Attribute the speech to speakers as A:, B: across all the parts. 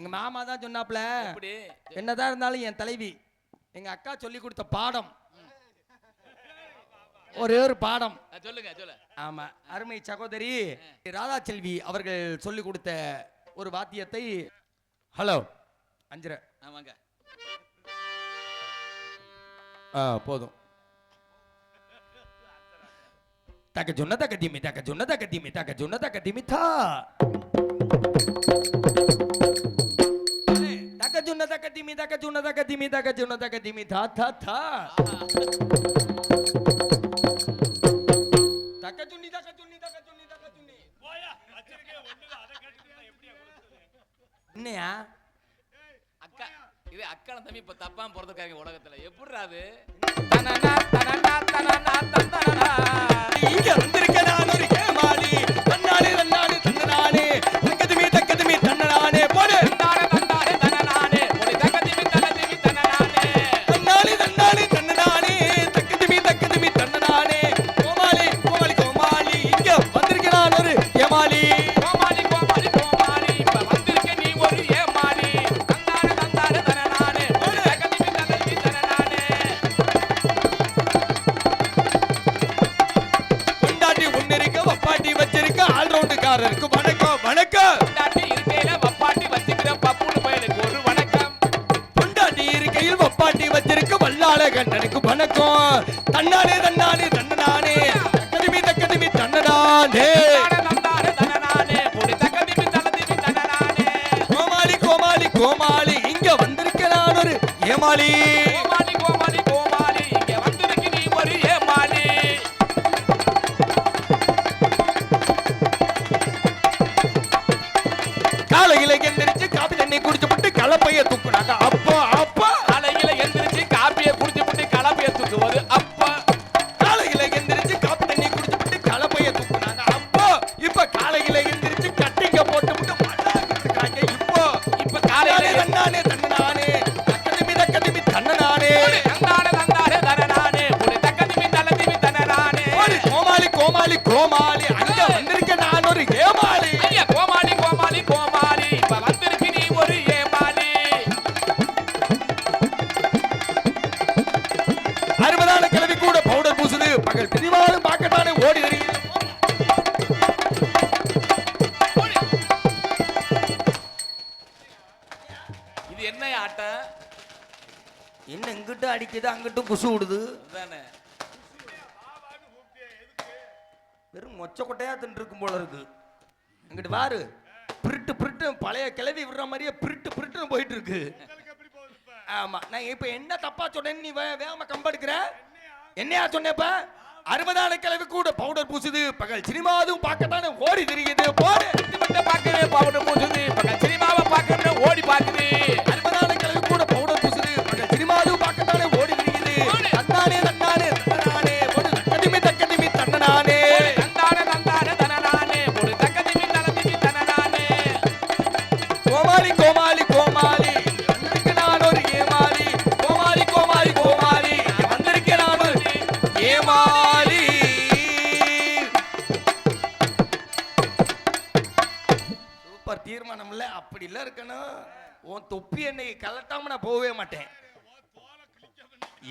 A: எங்க மாமா தான் சொன்னாப்ல என்னதான் இருந்தாலும் என் தலைவி எங்க அக்கா சொல்லி கொடுத்த பாடம். ஒரே ஒரு பாடம்.
B: சொல்லுங்க சொல்ல
A: ஆமா அருமை சகோதரி ராதா செல்வி அவர்கள் சொல்லி கொடுத்த ஒரு வாத்தியத்தை. ஹலோ. அஞ்சரை
B: ஆமாங்க
A: ஆ போதும். தக்க சொன்ன தக்க திமி தக்க சொன்ன தக்க திமி தக்க சொன்ன தக்க திமி தா. தக்க திமி தக்க சொன்ன தக்க திமி தக்க சொன்ன தக்க திமி தா தா தா. தக்க சுன்னி தக்க சுன்னி தக்க சுன்னி தக்க சுன்னி என்னையா
B: அக்கா இது அக்கான தம்பி இப்ப தப்பாம பிறந்திருக்காங்க உலகத்துல. எப்படிடா அது?
A: இங்க வந்திருக்க நான் ஒரு
B: இது என்ன ஆட்டம்
A: என்ன இங்கிட்டும் அடிக்குது அங்கிட்டும் குசு விடுது?
B: இதுதானே
A: வெறும் மொச்ச கொட்டையா தின்னு இருக்கும் போல இருக்கு. இங்கிட்டு பாரு. பிரிட்டு பிரிட்டு பழைய கிளவி விடுற மாதிரியே பிரிட்டு பிரிட்டுன்னு போயிட்டு இருக்கு ஆமா. நான் இப்ப என்ன தப்பா சொன்னேன்னு நீ வே- வேகமா கம்பெடுக்கிற? என்னையா சொன்னேப்ப அறுபதான கிழவி கூட பவுடர் பூசுது பகல் சினிமாவும் பார்க்கத்தானே ஓடி திரியுது. போடு.
B: பாக்குது பவுடர் பூசுது பக்கம் சினிமாவை பாக்குறது ஓடி பாக்குது
A: தீர்மானம் இல்ல அப்படி இல்ல இருக்கணும். உன் தொப்பி என்னை கலட்டாம நான் போகவே மாட்டேன்.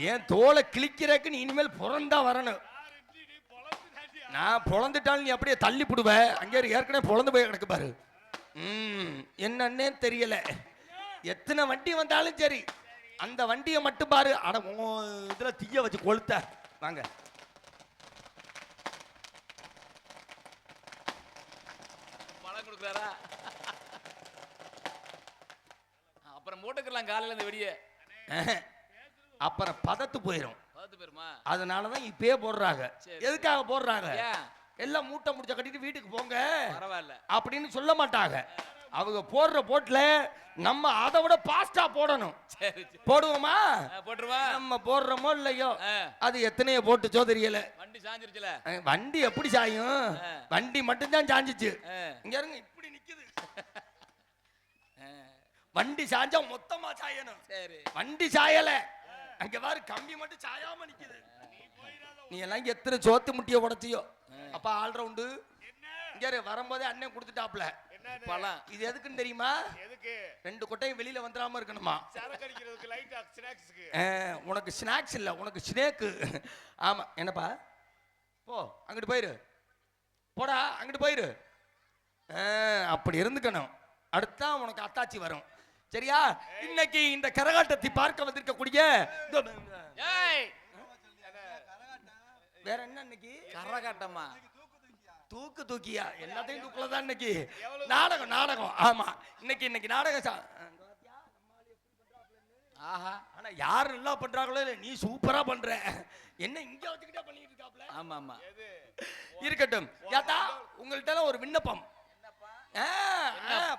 A: ஏன் தோலை கிழிக்கிறக்கு நீ இனிமேல் பிறந்தா வரணும். நான் பொழந்துட்டாலும் நீ அப்படியே தள்ளி புடுவ. அங்கே ஏற்கனவே பொழந்து போய் கிடக்கு பாரு. ம் என்னன்னே தெரியல. எத்தனை வண்டி வந்தாலும் சரி அந்த வண்டியை மட்டும் பாரு. அட இதுல தீய வச்சு கொளுத்த. வாங்க.
B: பழம் கொடுக்குறாரா? அப்புறம் மூட்டைக்கலாம் காலையில இந்த வெடிய
A: அஹ். அப்புறம் பதத்து போயிடும் அதனாலதான் இப்பயே போடுறாங்க. எதுக்காக போடுறாங்க? எல்லாம் மூட்டை முடிச்ச கட்டிட்டு வீட்டுக்கு போங்க.
B: பரவாயில்ல.
A: அப்படின்னு சொல்ல மாட்டாங்க. அவங்க போடுற போட்ல நம்ம அதை விட பாஸ்டா போடணும். போடுவோமா?
B: போட்டுருவா?
A: நம்ம போடுறோமோ இல்லையோ? அது எத்தனையோ போட்டுச்சோ தெரியல.
B: வண்டி சாஞ்சிருச்சுல?
A: வண்டி எப்படி சாயும். வண்டி மட்டும்தான் சாஞ்சிச்சு. இங்க இருங்க இப்படி நிக்குது. வண்டி சாஞ்சா மொத்தமா சாயணும்.
B: சரி.
A: வண்டி சாயல. அங்க பாரு கம்பி மட்டும் சாயாம நிக்குது. நீ எல்லாம் இங்க எத்தனை சோத்து முட்டிய உடைச்சியோ? அப்ப ஆல் ரவுண்டு இங்க வரும்போதே அண்ணன் கொடுத்துட்டாப்ல?
B: பழம்
A: இது எதுக்குன்னு தெரியுமா?
C: எதுக்கு?
A: ரெண்டு கொட்டையும் வெளியில வந்துடாம இருக்கணுமா? உனக்கு ஸ்நாக்ஸ் இல்ல உனக்கு ஸ்னேக்கு ஆமா என்னப்பா? போ. அங்கிட்டு போயிரு. போடா அங்கிட்டு போயிரு. அப்படி இருந்துக்கணும். அடுத்தான் உனக்கு அத்தாச்சி வரும். சரியா? இன்னைக்கு இந்த கரகாட்டத்தை பார்க்க வந்திருக்கக்கூடிய வேற என்ன இன்னைக்கு?
B: கரகாட்டமா?
A: தூக்கு தூக்கியா? எல்லாத்தையும் தூக்கல தான் இன்னைக்கு. நாடகம் நாடகம். ஆமா. இன்னைக்கு இன்னைக்கு நாடகம்
B: ஆஹா.
A: ஆனா யார் நல்லா பண்றாங்களோ இல்ல, நீ சூப்பரா பண்ற. என்ன இங்க வச்சுக்கிட்டே பண்ணிட்டு இருக்காப்ல?
B: ஆமா ஆமா
A: இருக்கட்டும். யாத்தா உங்கள்ட்ட எல்லாம் ஒரு விண்ணப்பம்.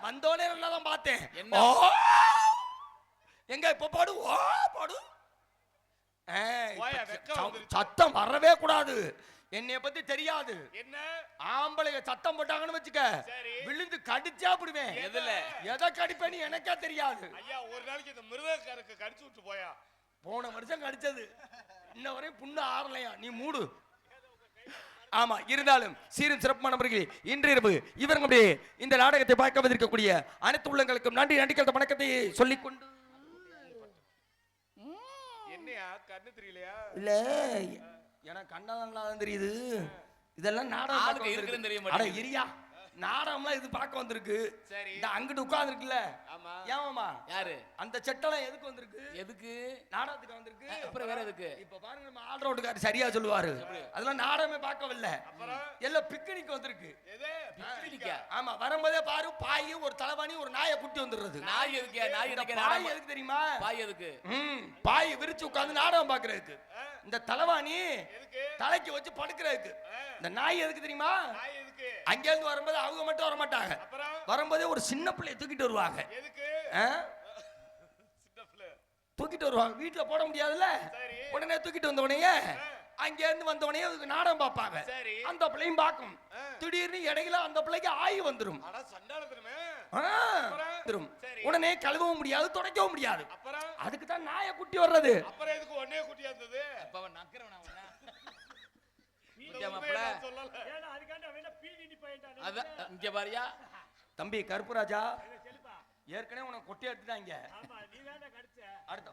A: வந்தோடனே நல்லா தான் பார்த்தேன். எங்க இப்ப பாடு? ஓ பாடு. சத்தம் வரவே கூடாது. என்னைய பத்தி தெரியாது.
C: என்ன?
A: ஆம்பளைங்க சத்தம் போட்டாங்கன்னு வச்சுக்க. விழுந்து கடிச்சா விடுவேன்
B: எதுல?
A: எதை கடிப்பேன்னு எனக்கே தெரியாது.
C: ஐயா ஒரு நாளைக்கு இந்த மிருதக்காரருக்கு கடிச்சு விட்டு போயா.
A: போன வருஷம் கடிச்சது. இன்ன வரையும் புண்ணு ஆறலையா? நீ மூடு. ஆமா இருந்தாலும் சீரும் சிறப்பான முறையில் இன்று இரவு இவர்களுடைய இந்த நாடகத்தை பார்க்க வந்திருக்கக்கூடிய அனைத்து உள்ளங்களுக்கும் நன்றி நன்றி கலந்த வணக்கத்தை சொல்லிக்கொண்டு.
C: என்னையா கண்ணு தெரியலையா?
A: இல்ல எனக்கு கண்ணதான் தெரியுது. இதெல்லாம் நாடகம்
B: தெரிய மாட்டேங்குது.
A: இரியா. நாடகம்லாம் இது பார்க்க வந்திருக்கு.
C: சரி.
A: இந்த அங்கிட்டு உட்கார்ந்துருக்குல்ல?
C: ஆமா.
A: ஏமாமா
B: யாரு?
A: அந்த செட்டெல்லாம் எதுக்கு வந்திருக்கு?
B: எதுக்கு?
A: நாடகத்துக்கு வந்திருக்கு.
B: அப்புறம் வேற எதுக்கு?
A: இப்ப பாருங்க நம்ம ஆல் ரவுண்டுக்காரர் சரியா சொல்லுவாரு. அதெல்லாம் நாடகமே பார்க்கவில்லை. எல்லாம் பிக்னிக் வந்திருக்கு? ஆமா வரும்போதே பாரு பாய் ஒரு தலைவாணி ஒரு நாயை குட்டி வந்துடுறது.
B: நாய் எதுக்கு நாய் எதுக்கு
A: பாய் எதுக்கு தெரியுமா?
B: பாய் எதுக்கு?
A: ம் பாய் விரிச்சு உட்கார்ந்து நாடகம் பாக்குறதுக்கு? இந்த தலைவாணி தலைக்கு வச்சு படுக்கிறதுக்கு? இந்த நாய் எதுக்கு தெரியுமா? அங்க இருந்து வரும்போது அவங்க மட்டும் வர மாட்டாங்க வரும்போதே ஒரு சின்ன பிள்ளைய தூக்கிட்டு வருவாங்க.
C: எதுக்கு?
A: ஆ?
C: சின்ன பிள்ளை.
A: தூக்கிட்டு வருவாங்க. வீட்டுல போட முடியாதுல்ல?
C: சரி.
A: உடனே தூக்கிட்டு வந்த உடனே அங்க இருந்து வந்த உடனே அதுக்கு நாடகம் பார்ப்பாங்க.
C: சரி.
A: அந்த பிள்ளையும் பார்க்கும். திடீர்னு இடையில அந்த பிள்ளைக்கு ஆய்
C: சரி.
A: உடனே கழுவவும் முடியாது துடைக்கவும் முடியாது.
C: அப்புறம்?
A: அதுக்கு தான் நாயை குட்டி வர்றது.
C: அப்புறம் எதுக்கு ஒன்னே குட்டியா இருந்தது
B: அப்ப அவன் நக்கிறவன் அவன
C: இந்த
B: இங்க
C: உண்மையை
B: மாப்பிள
C: நான் சொல்லல
B: அதான் இங்க பாரியா?
A: தம்பி கருப்புராஜா ஏற்கனவே உனக்கு கொட்டி எடுத்துட்டாங்க. அடுத்த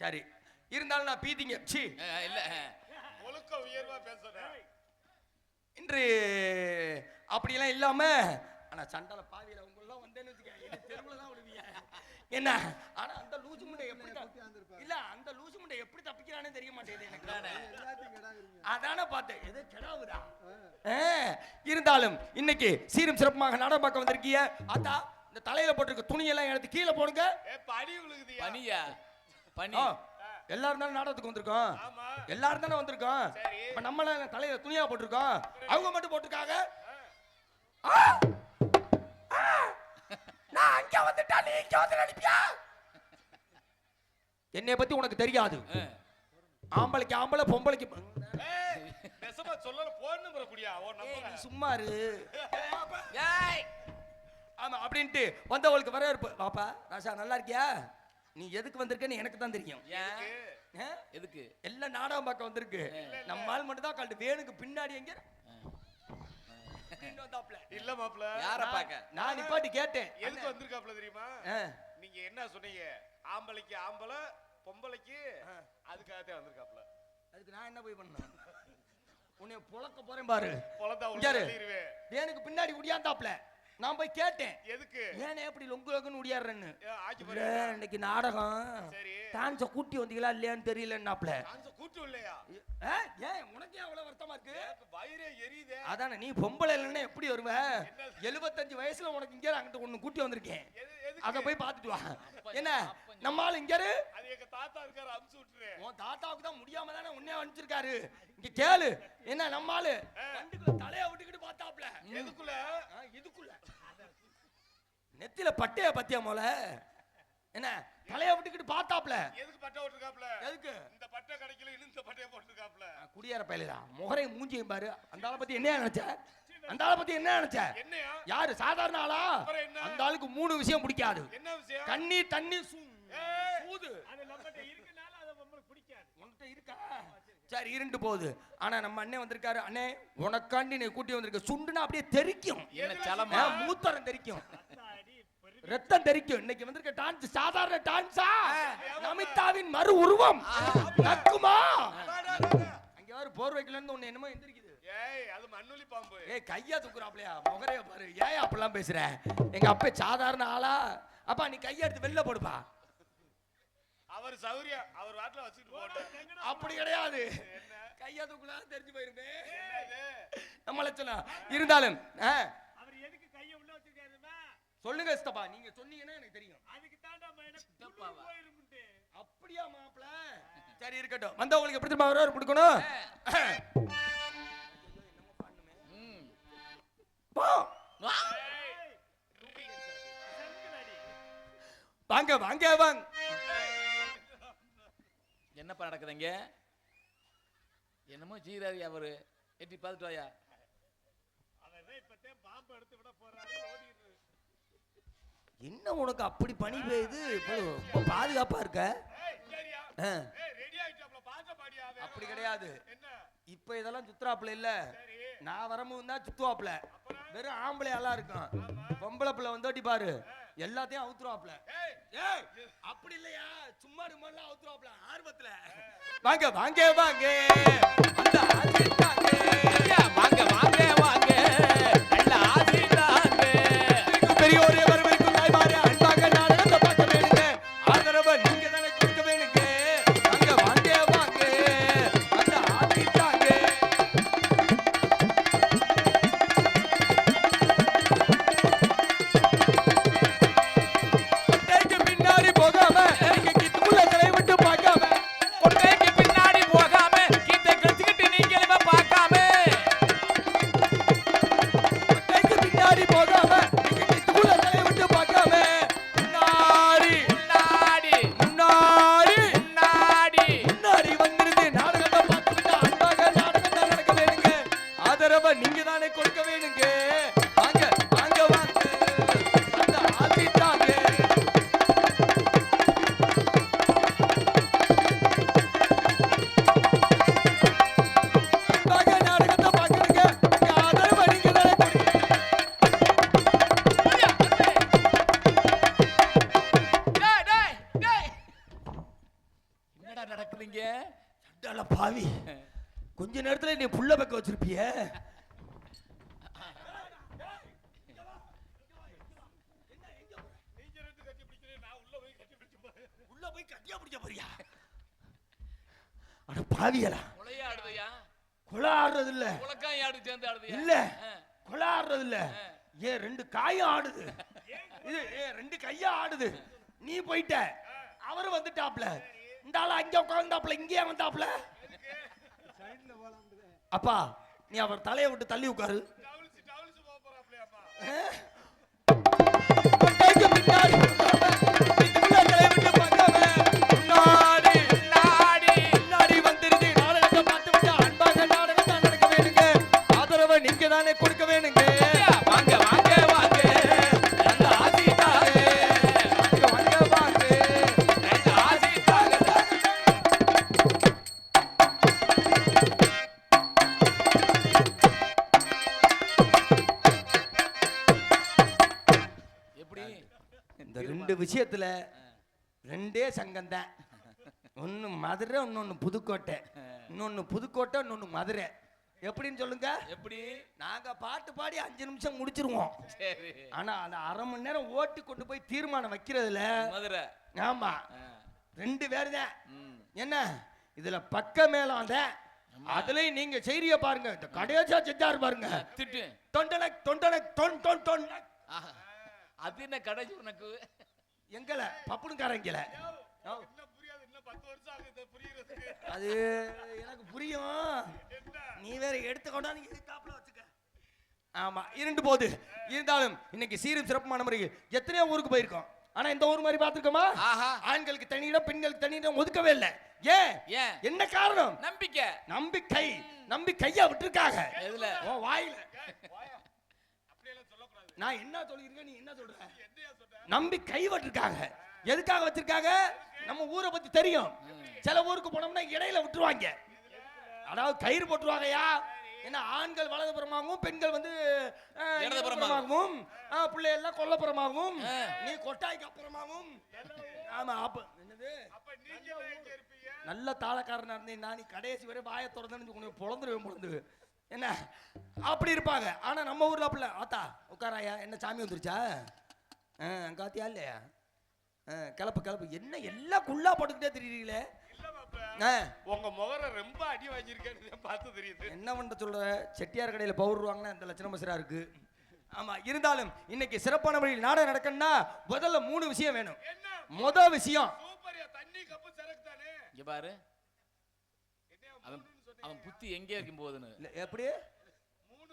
A: சரி. இருந்தாலும் நான் பீதிங்க சி
B: இல்ல.
C: ஒழுக்க உயர்வா பேசுறேன்.
A: இன்று அப்படியெல்லாம் இல்லாம ஆனா சண்டால பாவியில உங்க எல்லாம் வந்தேன்னு தெருவுல தான் என்ன? ஆனா அந்த லூசு முண்டை எப்படி இல்ல அந்த லூசு முண்டை எப்படி தப்பிக்கிறானே தெரிய மாட்டேங்குது எனக்கு. அதானே? பார்த்தேன். எது கிடாவுதா ஆ, இருந்தாலும் இன்னைக்கு சீரும் சிறப்புமாக நாடகம் பார்க்க வந்திருக்கீங்க. அத்தா இந்த தலையில போட்டிருக்க துணியெல்லாம் எடுத்து கீழே போடுங்க.
C: பனி விழுகுதியா
B: பனியா? பனி.
A: எல்லாரும் தானே நாடகத்துக்கு வந்திருக்கோம்.
C: ஆமா.
A: எல்லாரும் தானே வந்திருக்கோம்.
C: சரி.
A: இப்ப நம்மள தலையில துணியா போட்டிருக்கோம். அவங்க மட்டும் போட்டிருக்காங்க! அங்க வந்துட்டா நீ இங்க வந்து நடிப்பியா என்னைய பத்தி உனக்கு தெரியாது. ஆம்பளைக்கு ஆம்பளை பொம்பளைக்கு
C: நெசமா சொல்லல
A: சும்மா இரு.
B: ஏய்.
A: ஆமா அப்படின்ட்டு வந்தவங்களுக்கு வரவேற்பு. வாப்பா ராசா நல்லா இருக்கியா? நீ எதுக்கு வந்திருக்கன்னு எனக்கு தான் தெரியும்?
B: எதுக்கு?
A: எல்லாம் நாடகம் பார்க்க வந்திருக்கு. நம்ம ஆள் மட்டும் தான் கண்டு வேணுக்கு பின்னாடி எங்க பின்னாடி வந்தாப்புல.
C: இல்ல மாப்ள.
B: யார பாக்க?
A: நான் நிப்பாட்டி கேட்டேன்.
C: எதுக்கு வந்திருக்காப்ல தெரியுமா? நீங்க என்ன சொன்னீங்க? ஆம்பளைக்கு ஆம்பளை பொம்பளைக்கு அதுக்காகத்தான் வந்திருக்காப்ல.
A: அதுக்கு நான் என்ன போய் பண்ணேன் உன்னை புழக்க போறேன் பாரு. இரு.
C: சொல்லிடுவேன்
A: வேணுக்கு பின்னாடி உடியாந்தாப்புல நான் போய் கேட்டேன்.
C: எதுக்கு?
A: ஏனே எப்படி லொங்கு லொங்குன்னு உடியாடுறேன்னு. இன்னைக்கு நாடகம்.
C: சரி.
A: டான்ஸ கூட்டி வந்தீங்களா இல்லையான்னு தெரியலன்னாப்ல.
C: டான்ஸ் கூட்டு இல்லையா
A: ஏன் உனக்கே அவ்வளவு வருத்தமா இருக்கு?
C: வயிறே எரியுதே.
A: அதானே நீ பொம்பளை இல்லைன்னா எப்படி வருவ? எழுபத்தஞ்சு வயசுல உனக்கு இங்க அங்கிட்ட ஒண்ணு கூட்டி வந்திருக்கேன். அத போய் பார்த்துட்டு வா. என்ன? நம்ம ஆளு இங்க.
C: அது எங்க தாத்தா இருக்காரு அமுச்சு விட்டுறேன்
A: உன் தாத்தாவுக்கு தான் முடியாம தானே உன்னே அனுப்பிச்சிருக்காரு. இங்க கேளு. என்ன நம்ம ஆளு தலைய விட்டுக்கிட்டு பார்த்தாப்ல
C: எதுக்குள்ள?
A: இதுக்குள்ள. நெத்தில பட்டைய பத்தியா மோல என்ன? தலைய விட்டுக்கிட்டு பார்த்தாப்ல
C: எதுக்கு பட்டை போட்டிருக்காப்ல
A: எதுக்கு?
C: இந்த பட்டை கிடைக்கல இன்னும் இந்த பட்டையை போட்டிருக்காப்ல
A: குடியார பயலுடா. முகரையும் மூஞ்சியும் பாரு. அந்த ஆளை பத்தி என்ன நினைச்ச? அந்த ஆளை பத்தி என்ன நினைச்ச?
C: என்னையா?
A: யாரு? சாதாரண ஆளா?
C: அப்புறம் என்ன?
A: அந்த ஆளுக்கு மூணு விஷயம் பிடிக்காது.
C: என்ன விஷயம்?
A: கண்ணி தண்ணி சூ
C: ஏய்,
A: சூது.
D: அது நம்மகிட்ட இருக்கனால அதை நம்மளுக்கு பிடிக்காது.
A: உன்கிட்ட இருக்கா? சரி இருண்டு போகுது. ஆனா நம்ம அண்ணன் வந்திருக்காரு. அண்ணே உனக்காண்டி நீ கூட்டி வந்திருக்க. சுண்டுனா அப்படியே தெறிக்கும்
B: என்ன சலமா?
A: ஆ, மூத்தரம் தெறிக்கும் ரத்தம் தெறிக்கும் இன்னைக்கு வந்திருக்க டான்ஸ் சாதாரண டான்ஸா நமிதாவின் மறு உருவம். நக்குமா? அங்க யாரு போர்வைக்குல இருந்து ஒண்ணு என்னமோ எந்திரிக்குது.
C: ஏய் அது மண்ணுளி பாம்பு.
A: ஏய் கையா தூக்குறாப்லையா? முகரைய பாரு. ஏன் அப்படிலாம் பேசுற? எங்க அப்பா சாதாரண ஆளா? அப்பா நீ கையை எடுத்து வெளில போடுப்பா.
C: அவர் சௌரியம் அவர் வாட்டில வச்சுட்டு போட்டேன்
A: அப்படி கிடையாது. கையா தூக்குலாம் தெரிஞ்சு போயிருந்தேன் நம்மள சொன்னா இருந்தாலும்
D: அவர் எதுக்கு கைய உள்ள வச்சிருக்காருமா?
A: சொல்லுங்க ஸ்தபா நீங்க சொன்னீங்கன்னா எனக்கு தெரியும்.
D: அதுக்கு தாண்டா
A: அப்படியா மாப்ள சரி இருக்கட்டும். வந்தவங்களுக்கு எப்படி திரும்ப வர கொடுக்கணும். போ. வாங்க வாங்க வாங்க.
B: என்னப்பா நடக்குதுங்க? என்னமோ சீராரி அவரு? எட்டி பார்த்துட்டு வாயா.
D: அவர் தான் இப்பதான் பாம்பு எடுத்து விட போறாரு ஓடிடுறாரு
A: என்ன உனக்கு அப்படி பனி பெய்யுது ரொம்ப பாதுகாப்பா இருக்க? அப்படி. கிடையாது.
C: என்ன
A: இப்ப இதெல்லாம் சுத்துறாப்புல இல்ல. நான் வரும்போது தான் சுத்துவாப்புல. வெறும் ஆம்பளை எல்லாம் இருக்கும் பொம்பளை பிள்ளை வந்தோட்டி பாரு. எல்லாத்தையும்
C: ஏய்
A: அப்படி இல்லையா? சும்மா ரிமோட்லாம் அவுத்துருவாப்புல ஆர்வத்துல. வாங்க வாங்க வாங்க.
B: வாங்க வாங்க வாங்க. நல்ல ஆசைதாங்க
A: இருக்கும் பெரியோரே.
B: ஆடுதையா
A: கொலை ஆடுறது இல்ல இல்ல. கொலை ஆடுறது இல்ல ஏன் ரெண்டு காயும் ஆடுது. இது ஏன் ரெண்டு கையா ஆடுது. நீ போயிட்ட. அவர் வந்துட்டாப்ல. இந்த ஆளு அங்க உட்கார்ந்தாப்ல இங்கேயே வந்தாப்ல. அப்பா நீ அவர் தலையை விட்டு தள்ளி உட்காரு. பின்னாடி. தானே கொடுக்க வேணுங்க.
B: வாங்க வாங்க வாங்க.
A: அந்த ஆசிட்டாக வாங்க வாங்க
B: நல்ல ஆசைதாங்க எப்படி?
A: இந்த ரெண்டு விஷயத்துல ரெண்டே சங்கம் தான் ஒன்னு மதுரை இன்னொன்னு புதுக்கோட்டை. இன்னொன்னு புதுக்கோட்டை இன்னொன்னு மதுரை. எப்படின்னு சொல்லுங்க?
B: எப்படி?
A: நாங்க பாட்டு பாடி அஞ்சு நிமிஷம் முடிச்சிருவோம்.
B: சரி.
A: ஆனா அந்த அரை மணி நேரம் ஓட்டி கொண்டு போய் தீர்மானம் வைக்கிறதுல
B: மதுரை.
A: ஆமா. ரெண்டு பேர் தான். என்ன? இதுல பக்க மேலாம் தான் அதுலயும் நீங்க செய்திய பாருங்க. இந்த கடைசியா செஞ்சாரு பாருங்க.
B: திட்டு.
A: தொண்டனக் தொண்டனக் தொன் தொன் தொன்.
B: அது என்ன கடைசி உனக்கு?
A: எங்கல? பப்புனுக்காரங்கல அது எனக்கு புரியும். நீ வேற எடுத்து கொண்டாந்து எதிர்த்தாப்புல வச்சுக்க. ஆமா இருண்டு போகுது இருந்தாலும் இன்னைக்கு சீரும் சிறப்புமான முறையில் எத்தனையோ ஊருக்கு போயிருக்கோம். ஆனா இந்த ஊர் மாதிரி பார்த்திருக்கோமா?
B: ஆஹா.
A: ஆண்களுக்கு தனியிடம் பெண்களுக்கு தனியிடம் ஒதுக்கவே இல்லை. ஏன்?
B: ஏன்?
A: என்ன காரணம்?
B: நம்பிக்கை.
A: நம்பிக்கை. நம்பிக்கையா விட்டுருக்காங்க.
B: எதுல?
A: உன் வாயில. நான் என்ன சொல்லியிருக்கேன் நீ என்ன சொல்ற? நம்பி கை விட்டுருக்காங்க எதுக்காக வச்சிருக்காங்க? நம்ம ஊரை பத்தி தெரியும். சில ஊருக்கு போனோம்னா இடையில விட்டுருவாங்க. அதாவது கயிறு போட்டுருவாங்கய்யா. ஏன்னா ஆண்கள் வலதுபுறமாகவும் பெண்கள் வந்து
B: இடதுபுறமாகவும்.
A: பிள்ளை எல்லாம் கொல்லப்புறமாகவும் நீ கொட்டாய்க்கு அப்புறமாகவும். ஆமா அப்ப என்னது?
C: அப்ப நீங்க எல்லாம் எங்க இருப்பீங்க?
A: நல்ல தாளக்காரனா இருந்தீங்கன்னா நீ கடைசி வரை வாயை திறந்து உனக்கு பொழந்துருவேன் பொழந்து என்ன? அப்படி இருப்பாங்க. ஆனா நம்ம ஊர்ல அப்படி ஆத்தா உட்காராயா? என்ன சாமி வந்துருச்சா? ஆ காத்தியா இல்லையா? ஆ கிளப்பு கிளப்பு. என்ன எல்லாம் குள்ளா போட்டுக்கிட்டே தெரியுறீங்களே?
C: உங்க முகர ரொம்ப அடி வாங்கியிருக்கேன்னு பார்த்து தெரியுது.
A: என்ன பண்ண சொல்ற? செட்டியார் கடையில பவுடர் வாங்கினா இந்த லட்சணம் பசரா இருக்கு. ஆமா இருந்தாலும் இன்னைக்கு சிறப்பான முறையில் நாடகம் நடக்கணும்னா முதல்ல மூணு விஷயம் வேணும்.
C: என்ன?
A: முத விஷயம்.
B: இங்க பாரு. அவன் புத்தி எங்கே இருக்கும் போதுன்னு
A: இல்ல, எப்படி?
C: மூணு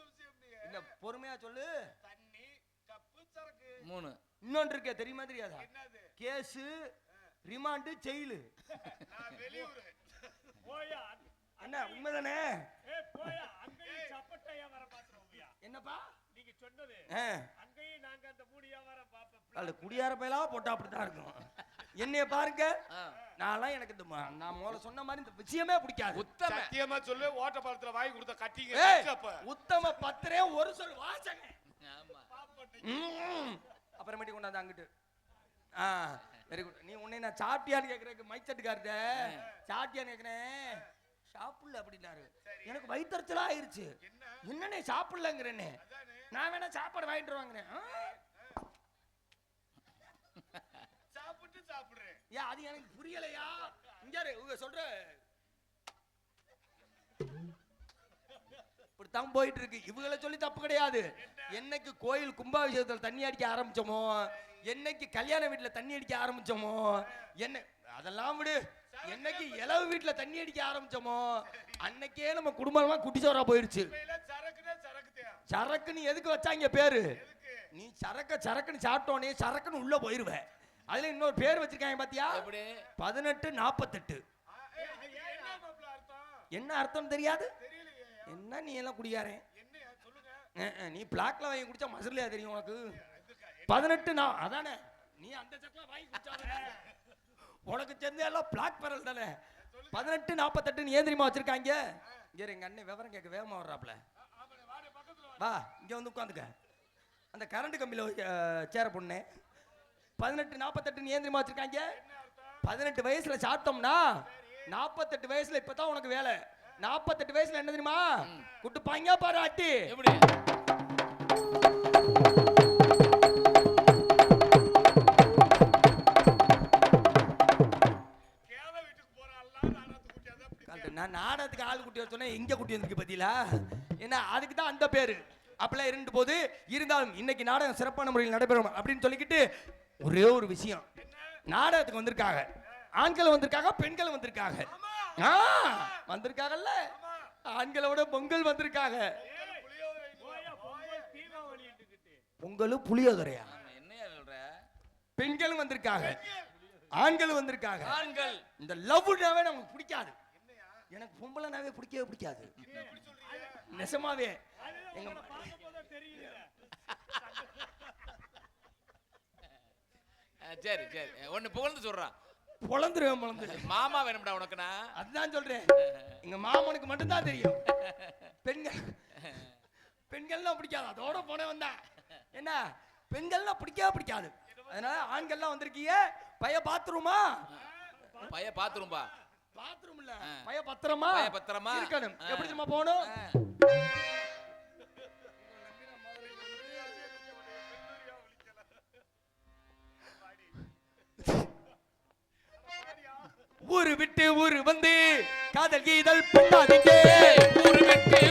A: இல்ல பொறுமையா சொல்லு.
C: தண்ணி கப்பு சரக்கு.
B: மூணு.
A: இன்னொன்று இருக்கே தெரியுமா தெரியாதா?
C: என்னது?
A: Case remand jail.
C: வெளியூர்.
D: போயா
A: அண்ணா உண்மைதானே? என்னப்பா?
D: நீங்க சொன்னது. அங்கேயும் நாங்க அந்த மூடி வியாபாரம் பார்ப்போம்.
A: அது குடியார பயலா போட்டா அப்படித்தான் இருக்கும். என்னைய பாருங்க. நான்லாம் எனக்கு இந்த ம- நான் முதல்ல சொன்ன மாதிரி இந்த விஷயமே பிடிக்காது.
B: உத்தம.
C: சத்தியமா சொல்லு ஓட்ட பழத்துல வாங்கி கொடுத்த கட்டிங்க
A: உத்தம பத்திரே ஒரு சொல் வாசனை
B: ஆமா.
A: ம். அப்புறமேட்டு கொண்டாந்து அங்கிட்டு. ஆ வெரி குட் நீ உன்னை நான் சாப்பிட்டியான்னு கேட்கறேன் மைக் செட்டுக்கார்ட்ட சாப்பிட்டியான்னு கேட்கறேன் சாப்பிடல அப்படின்னாரு. எனக்கு வயிற்றுச்சலா ஆயிருச்சு. என்னண்ணே சாப்பிடலங்கிறேனே நான் வேணா சாப்பாடு வாங்கிட்டு வாங்குறேன் ஏன் அது எனக்கு புரியலையா? இங்க சொல்ற. இப்படித்தான் போயிட்டு இருக்கு இவங்களை சொல்லி தப்பு கிடையாது. என்னைக்கு கோயில் கும்பாபிஷேகத்துல தண்ணி அடிக்க ஆரம்பிச்சோமோ என்னைக்கு கல்யாண வீட்டுல தண்ணி அடிக்க ஆரம்பிச்சோமோ என்ன அதெல்லாம் விடு. என்னைக்கு இளவு வீட்டுல தண்ணி அடிக்க ஆரம்பிச்சோமோ அன்னைக்கே நம்ம குடும்பமா குட்டிச்சோரா போயிருச்சு.
C: இப்ப சரக்கு தான்
A: சரக்குன்னு எதுக்கு வச்சாங்க பேரு? நீ சரக்க சரக்குன்னு சாப்பிட்டோனே சரக்குன்னு உள்ள போயிருவ. அதுல இன்னொரு பேர் வச்சிருக்காங்க பாத்தியா? பதினெட்டு நாற்பத்தெட்டு
C: என்ன அர்த்தம்
A: தெரியாது? என்ன நீ எல்லாம் குடியாரன் நீ பிளாக்ல வாங்கி குடிச்சா மசர்லையா தெரியும் உனக்கு? பதினெட்டு நான் அதானே? நீ அந்த சக்கல வாங்கி குடிச்சாதானே? உனக்கு சேர்ந்து எல்லாம் பிளாக் பரல் தானே? பதினெட்டு நாற்பத்தெட்டு நீ ஏன் தெரியுமா வச்சிருக்காங்க. இங்க எங்க அண்ணன் விவரம் கேட்க வேகமா வர்றாப்ல. வா இங்க வந்து உட்காந்துக்க. அந்த கரண்ட் கம்பியில சேர பொண்ணு பதினெட்டு நாற்பத்தெட்டு தெரியுமா வச்சிருக்காங்க. பதினெட்டு வயசுல சாப்பிட்டோம்னா நாற்பத்தெட்டு வயசுல இப்பதான் உனக்கு வேலை. நாற்பத்தெட்டு வயசுல என்ன தெரியுமா? குட்டுப்பாங்க பாரு அட்டி
B: எப்படி.
A: நான் நாடகத்துக்கு ஆள் குட்டி சொன்னேன். எங்க குட்டி வந்திருக்கு பத்தியில? ஏன்னா அதுக்கு தான் அந்த பேரு. அப்பெல்லாம் இருண்டு போது இருந்தாலும் இன்னைக்கு நாடகம் சிறப்பான முறையில் நடைபெறும் அப்படின்னு சொல்லிக்கிட்டு ஒரே ஒரு விஷயம். நாடகத்துக்கு வந்திருக்காங்க. ஆண்கள் வந்திருக்காங்க பெண்கள் வந்திருக்காங்க. ஆ வந்திருக்காங்கல்ல? ஆண்களை விட பொங்கல் வந்திருக்காங்க. பொங்கலும் புளியோதரையா? பெண்களும் வந்திருக்காங்க. ஆண்களும் வந்திருக்காங்க.
B: ஆண்கள்.
A: இந்த லவ்னாவே நமக்கு பிடிக்காது. எனக்கு பொம்பளைனாவே பிடிக்கவே பிடிக்காது. நெசமாவே எங்க
D: உங்களை பார்க்கும்போது தெரியுது
B: ஆ, சரி சரி. ஒன்னு புகழ்ந்து சொல்றான்
A: பொழந்துருவேன் பொழந்துரு
B: மாமா வேணும்டா உனக்குனா.
A: அதுதான் சொல்றேன். எங்க மாமனுக்கு மட்டும்தான் தெரியும். பெண்கள் பெண்கள்லாம் பிடிக்காது. அதோட போன வந்தேன். என்ன? பெண்கள்லாம் பிடிக்கவே பிடிக்காது. அதனால ஆண்கள்லாம் வந்திருக்கீங்க பைய பாத்ரூமா
B: பைய பாத்துரும்பா.
A: பாத்ரூம் இல்ல. பைய பத்திரமா?
B: பத்திரமா?
A: இருக்கணும். எப்படி தெரியுமா போகணும்? ஊரு விட்டு ஊரு வந்து காதல் கீதல் பண்ணாதீங்க
B: ஊரு விட்டு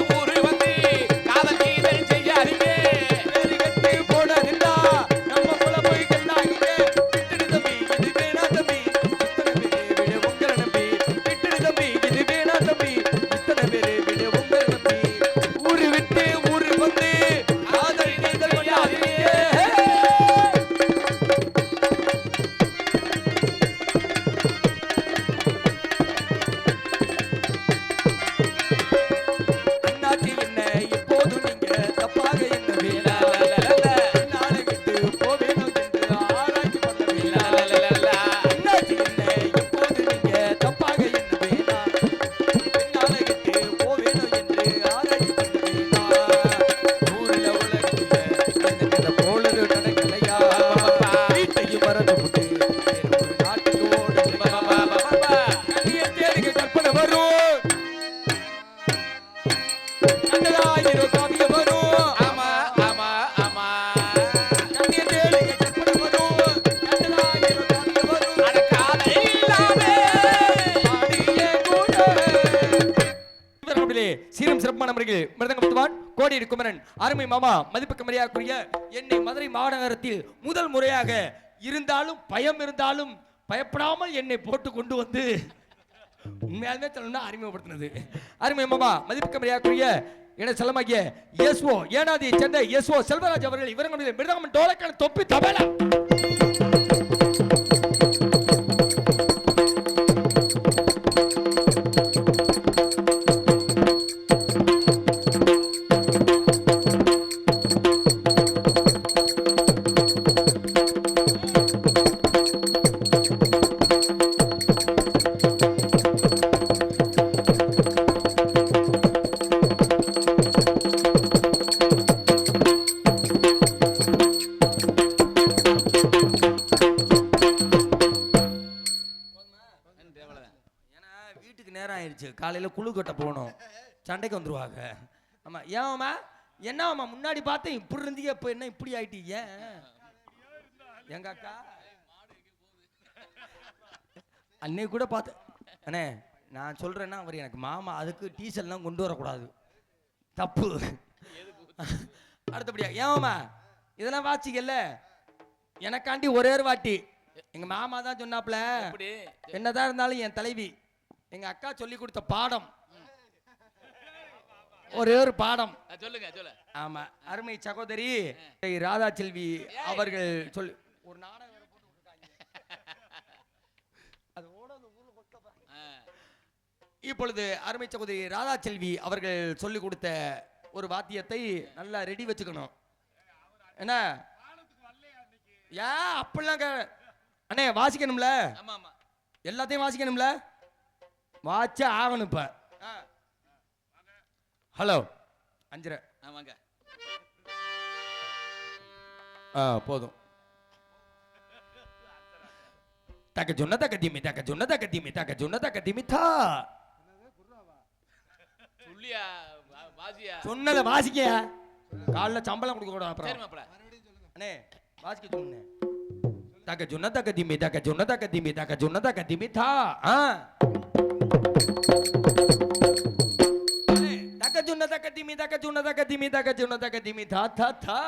A: அருமை மாமா மதிப்புக்கு மரியாதைக்குரிய என்னை மதுரை மாநகரத்தில் முதல் முறையாக இருந்தாலும் பயம் இருந்தாலும் பயப்படாமல் என்னை போட்டு கொண்டு வந்து உண்மையாலுமே சொல்லணும்னா அறிமுகப்படுத்தினது. அருமை மாமா மதிப்புக்கு மரியாதைக்குரிய என செல்லமாகிய எஸ்ஓ ஏனாதியை சேர்ந்த எஸ்ஓ செல்வராஜ் அவர்கள் இவர்களுடைய மிருதகம் டோலக்கான தொப்பி தபேலா. சண்டைக்கு வந்துருவாங்க. ஆமா ஏன்மா என்னம்மா முன்னாடி பார்த்தேன் இப்படி இருந்தீங்க இப்போ என்ன இப்படி ஆயிட்டீங்க? எங்க அக்கா? அன்னைக்கு கூட பார்த்தேன் அண்ணே நான் சொல்றேன்னா அவர் எனக்கு மாமா அதுக்கு டீசல்லாம் கொண்டு வரக்கூடாது. தப்பு. அடுத்தபடியா ஏமாமா இதெல்லாம் வாச்சிக்கல்ல எனக்காண்டி ஒரே ஒரு வாட்டி. எங்க மாமா தான் சொன்னாப்ல
B: எப்படி?
A: என்னதான் இருந்தாலும் என் தலைவி எங்க அக்கா சொல்லி கொடுத்த பாடம். ஒரே ஒரு பாடம்.
B: சொல்லுங்க சொல்லு
A: ஆமா அருமை சகோதரி ராதா செல்வி அவர்கள் சொல்லி ஒரு நாடகம். அது ஓட அந்த ஊர்ல கொட்டப்பா.
B: அஹ்.
A: இப்பொழுது அருமை சகோதரி ராதா செல்வி அவர்கள் சொல்லி கொடுத்த ஒரு வாத்தியத்தை நல்லா ரெடி வச்சுக்கணும். என்ன? ஏன் அப்படிலாம் அண்ணே வாசிக்கணும்ல? எல்லாத்தையும் வாசிக்கணும்ல? வாச்சே ஆகணும் இப்ப. ஹலோ அஞ்சரை.
B: ஆமாங்க
A: ஆ போதும். தக்க ஜொன்ன தக்க திமி தக்க ஜொன்ன தக்க திமி தக்க ஜொன்ன தக்க திமி தா.
B: சொல்லியா வாசியா?
A: சொன்னதை வாசிக்க காலைல சம்பளம் கொடுக்க கூடாது அப்புறம். அண்ணே வாசிக்க சொன்னே தக்க ஜொன்ன தக்க திமி தக்க ஜொன்ன தக்க திமி தக்க ஜொன்ன தக்க திமி தா. ஆ. தக்க ஜொன்ன தக்க திமி தக்க ஜொன்ன தக்க திமி. தா தா தா.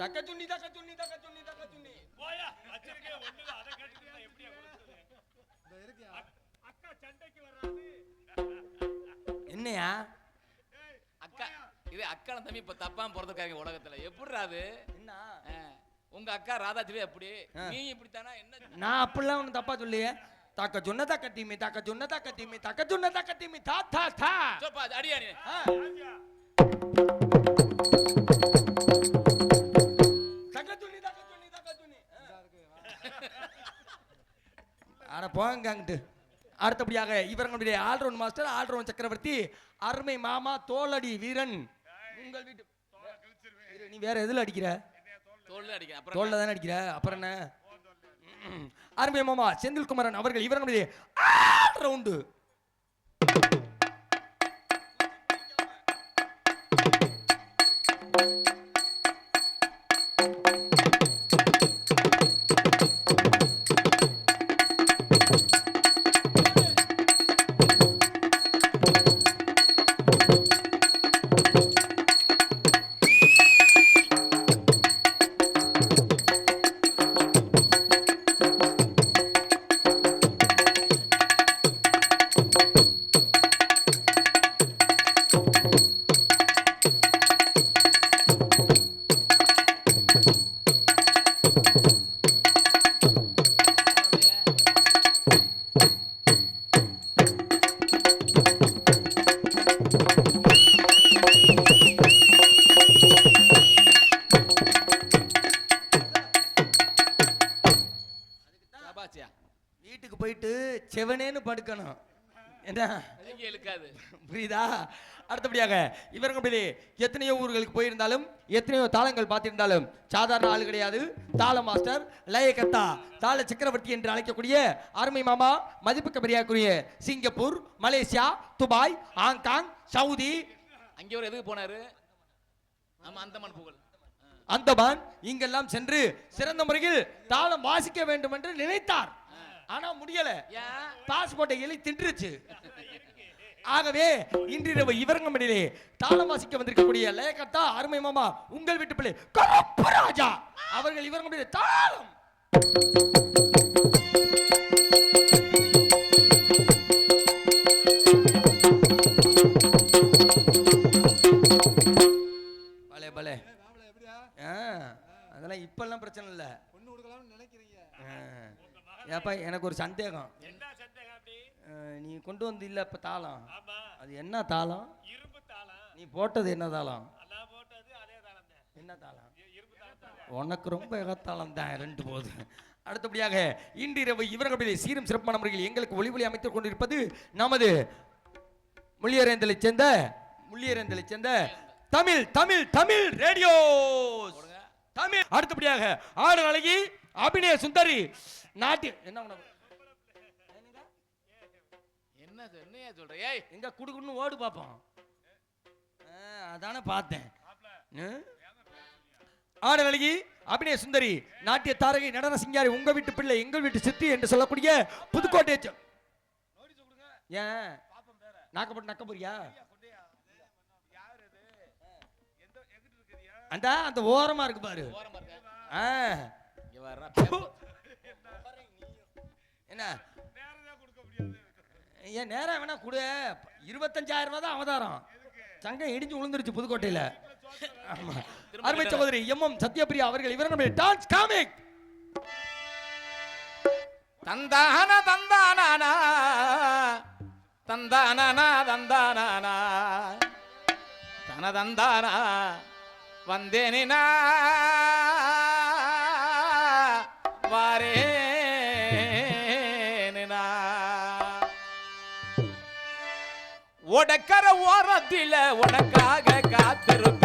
A: தக்க சுண்ணி தக்க சுண்ணி தக்க சுண்ணி தக்க சுண்ணி
D: போயா வச்சிருக்கேன் ஒண்ணுதான் அதை கட்டிட்டு எப்படியா கொடுத்தது? அக்- அக்கா சண்டைக்கு வராது.
A: என்னையா?
B: அக்கா இது அக்கா தம்பி இப்ப தப்பாம பிறந்திருக்காங்க உலகத்துல. எப்படிடா அது?
A: என்ன?
B: உங்க அக்கா ராதாச்சிவே எப்படி? நீ இப்படித்தானா? என்ன?
A: நான் அப்படிலாம் ஒன்றும் தப்பா சொல்லியே தீமி தக்க சொன்ன தக்க தீமி தக்க சொன்ன தக்க தீமி தா தா தா
B: சொல்ப்பா அது அடியா நீ
A: ஆ. தக்க துணி தக்க துணி தக்க துணி அட போங்க அங்கிட்டு அடுத்தபடியாக இவர்களுடைய ஆல்ரவுண்ட் மாஸ்டர் ஆல்ரவுண்ட் சக்கரவர்த்தி அருமை மாமா தோளடி வீரன் உங்கள் வீட்டு நீ வேற எதுல அடிக்கிற
B: தோல்ல அப்புறம்
A: தோல்ல தானே அடிக்கிற அப்புறம் என்ன. அருமை மாமா செந்தில்குமரன் அவர்கள் இவர்களுடைய ரவுண்டு
B: சபாச்சியா
A: வீட்டுக்கு போயிட்டு செவனேன்னு படுக்கணும். என்ன?
B: இழுக்காது
A: புரியுதா? அடுத்தபடியாக இவர்களுடைய எத்தனையோ ஊர்களுக்கு போயிருந்தாலும் எத்தனையோ தாளங்கள் பார்த்திருந்தாலும் சாதாரண ஆள் கிடையாது. தாள மாஸ்டர் லயகத்தா தாள சக்கரவர்த்தி என்று அழைக்கக்கூடிய அருமை மாமா மதிப்புக்கு மரியாதைக்குரிய Singapore Malaysia Dubai Hong Kong Saudi.
B: அங்கே ஒரு எதுக்கு போனாரு? ஆமா அந்தமான் புகழ்.
A: அந்தமான் இங்கெல்லாம் சென்று சிறந்த முறையில் தாளம் வாசிக்க வேண்டும் என்று நினைத்தார். ஆனா முடியல. பாஸ்போர்ட்டை எலி தின்றுச்சு. ஆகவே இன்றிரவு இவரங்கமடியிலே தாளம் வாசிக்க வந்திருக்கக்கூடிய லேகத்தா அருமை மாமா உங்கள் வீட்டு பிள்ளை கருப்பு ராஜா. அவர்கள் இவரங்கமடியிலே தாளம். பலே பலே.
E: மாப்பிள்ளை எப்படியா?
A: ஆ அதெல்லாம் இப்பெல்லாம் பிரச்சனை இல்லை.
E: பொண்ணு கொடுக்கலாம்னு நினைக்கிறீங்க.
A: ஏப்பா எனக்கு ஒரு சந்தேகம்.
D: என்ன சந்தேகம்
A: நீ கொண்டு வந்து இல்ல இப்ப தாளம்.
D: ஆமா.
A: அது என்ன தாளம்? நீ போட்டது என்ன தாளம்?
D: போட்டது அதே தாளம்
A: என்ன தாளம்? உனக்கு ரொம்ப எகத்தாளம் தான் ரெண்டு போது அடுத்தபடியாக இன்றிரவு இவர்களுடைய சீரும் சிறப்பான முறையில் எங்களுக்கு ஒளி ஒளி அமைத்துக் கொண்டிருப்பது நமது முள்ளியரேந்தலை சேர்ந்த முள்ளியரேந்தலை சேர்ந்த தமிழ் தமிழ் தமிழ் ரேடியோ தமிழ். அடுத்தபடியாக ஆடு அழகி அபிநய சுந்தரி நாட்டிய என்ன உனக்கு?
B: என்ன என்னையா சொல்ற? ஏய்
A: எங்க குடுக்குன்னு ஓடு பார்ப்போம் ஆ, அதானே பார்த்தேன். ஆ? ஆடு அழகி அபிநய சுந்தரி நாட்டிய தாரகை நடன சிங்காரி உங்க வீட்டு பிள்ளை எங்கள் வீட்டு சித்தி என்று சொல்லக்கூடிய புதுக்கோட்டை ஏன்? நாக்கப்பட்டு நக்க போறியா? அந்த அந்த ஓரமா இருக்கு பாரு. என்ன? ஏன் நேரம் வேணா கொடு. இருபத்தஞ்சாயிரம் ரூபாய் தான் அவதாரம். சங்கம் இடிஞ்சு விழுந்துருச்சு புதுக்கோட்டையில. ஆமா. அருமை சகோதரி எம் எம் சத்யபிரியா அவர்கள் இவர் நம்முடைய டான்ஸ் காமிக்.
B: தந்தான தந்தானானா. தந்தானானா தந்தானானா. தன தந்தானா வந்தேனினா. வாரேனினா உடக்கர ஓரத்தில உனக்காக காத்திருப்பேன்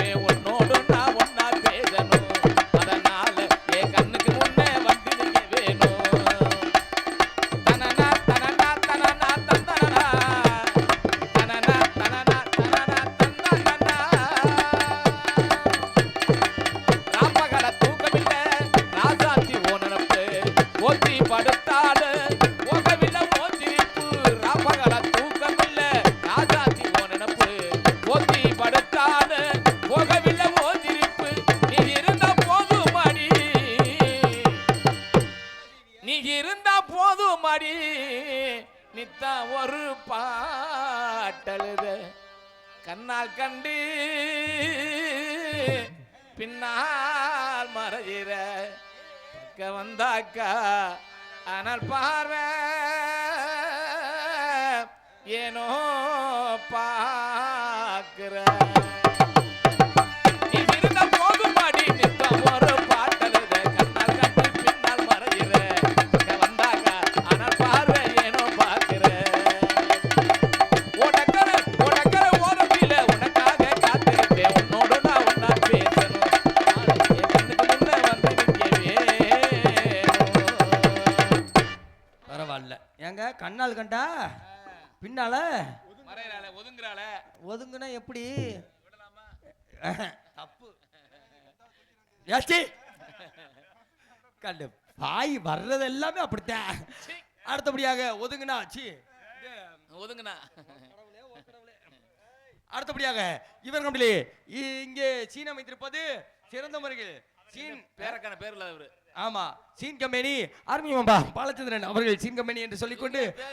A: பாய் வர்றது எல்லாமே அப்படித்தான் அடுத்தபடியாக ஒதுங்குனா சி
B: ஒதுங்குனா.
A: அடுத்தபடியாக இவர் நம்மளே இங்கே சீன அமைத்திருப்பது சிறந்த முறையில் சீன்
B: பேரக்கான பேர் இல்லாத இவரு
A: ஆமா சீன் கம்பெனி ஆர்மி மாம்பா பாலச்சந்திரன் அவர்கள் சீன் கம்பெனி என்று சொல்லிக்கொண்டு